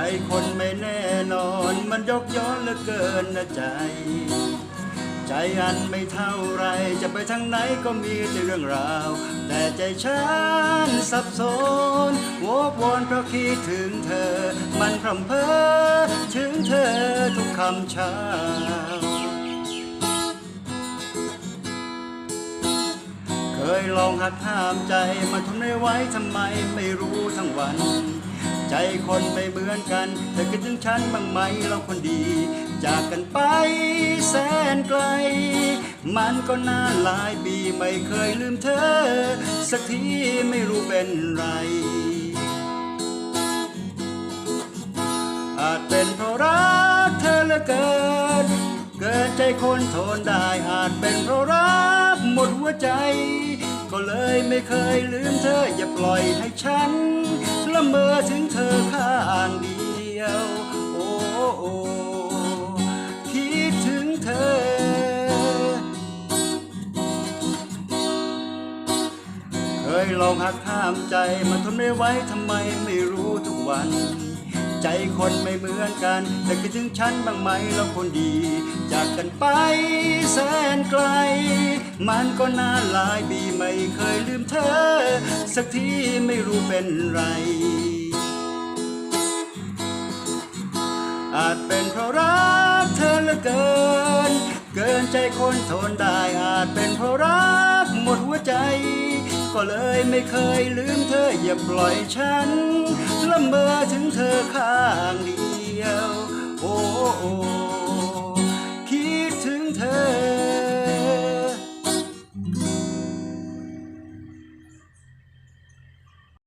ใจคนไม่แน่นอนมันยกย้อนเหลือเกินนะใจ ใจอันไม่เท่าไรจะไปทางไหนก็มีแต่เรื่องราว แต่ใจฉันสับสนวกวนเพราะคิดถึงเธอ มันพร่ำเพ้อถึงเธอทุกคำเช้าเคยลองหักห้ามใจมันทนไม่ไหวทำไมไม่รู้ทั้งวัน คนไม่เหมือนกัน เธอคิดถึงฉันบ้างไหมเราคนดี จากกันไปแสนไกล มันก็นานหลายปีไม่เคยลืมเธอ สักทีไม่รู้เป็นไร อาจเป็นเพราะรักเธอเหลือเกิน เกินใจคนทนได้อาจเป็นเพราะรักหมดหัวใจก็เลยไม่เคยลืมเธออย่าปล่อยให้ฉันละเมอถึง อข้างเดียว โอ้โอ้คิดถึงเธอ เคยลองหักห้ามใจมันทนไม่ไหวทำไมไม่รู้ทุกวัน ใจคนไม่เหมือนกัน แต่คิดถึงฉันบ้างไหมแล้วคนดี จากกันไปแสนไกล มันก็นานหลายปีไม่เคยลืมเธอ สักทีไม่รู้เป็นไร อาจเป็นเพราะรักเธอเหลือเกิน เกินใจคนทนได้อาจเป็นเพราะรักหมดหัวใจ ก็เลยไม่เคยลืมเธออย่าปล่อยฉันละเมอถึงเธอข้างเดี